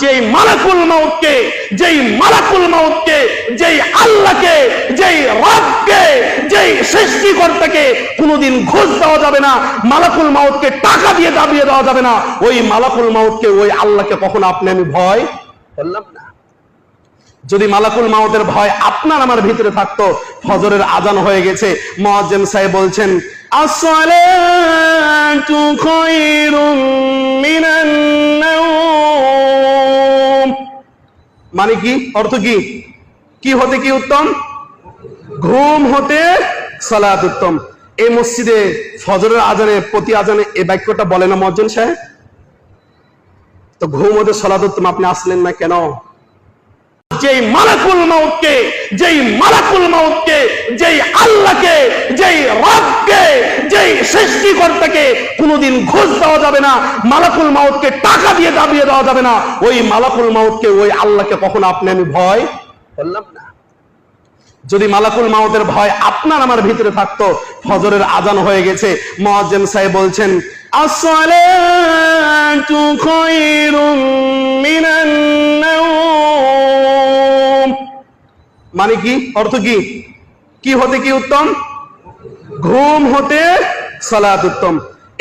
যেই মালাকুল মাউতকে, যেই মালাকুল মাউতকে, যেই আল্লাহকে, যেই রবকে, যেই সৃষ্টিকর্তাকে কোনোদিন ঘুষ দেওয়া যাবে না, মালাকুল মাউতকে টাকা দিয়ে দাবিয়ে দেওয়া যাবে না। ওই মালাকুল মাউতকে, ওই আল্লাহকে কখনো আপনি আমি ভয় করলাম না। যদি মালাকুল মাউতের ভয় আপনার আমার ভিতরে থাকতো, ফজরের আজান হয়ে গেছে, মুয়াজ্জিন সাহেব বলছেন আসসালাতু মানে কি? অর্থ কি? কি হতে কি উত্তম? ঘুম হতে সালাত উত্তম। এই মসজিদে ফজরের আজানে, প্রতি আজানে এই বাক্যটা বলে না মুয়াজ্জিন সাহেব? তো ঘুম হতে সালাত উত্তম, আপনি আসলেন না কেন? যেই মালাকুল মাউতকে, যেই মালাকুল মাউতকে, যেই আল্লাহকে, যেই রবকে যেই সৃষ্টিকর্তাকে কোনোদিন ঘুষ দেওয়া যাবে না, মালাকুল মাউতকে টাকা দিয়ে দাবিয়ে দেওয়া যাবে না। ওই মালাকুল মাউতকে, ওই আল্লাহকে কখনো আপনি আমি ভয় করলাম না? যদি মালাকুল মাউতের ভয় আপনার আমার ভিতরে থাকতো, ফজরের আজান হয়ে গেছে, মুয়াজ্জিন সাহেব বলছেন আসসালাতু মানে কি? অর্থ কি? কি হতে কি উত্তম? ঘুম হতে সালাত উত্তম।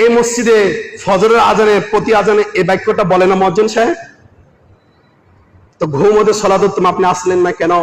এই মসজিদে ফজরের আজানে, প্রতি আজানে এই বাক্যটা বলে না মুয়াজ্জিন সাহেব? তো ঘুম ওদের সালাত উত্তম, আপনি আসলেন না কেন?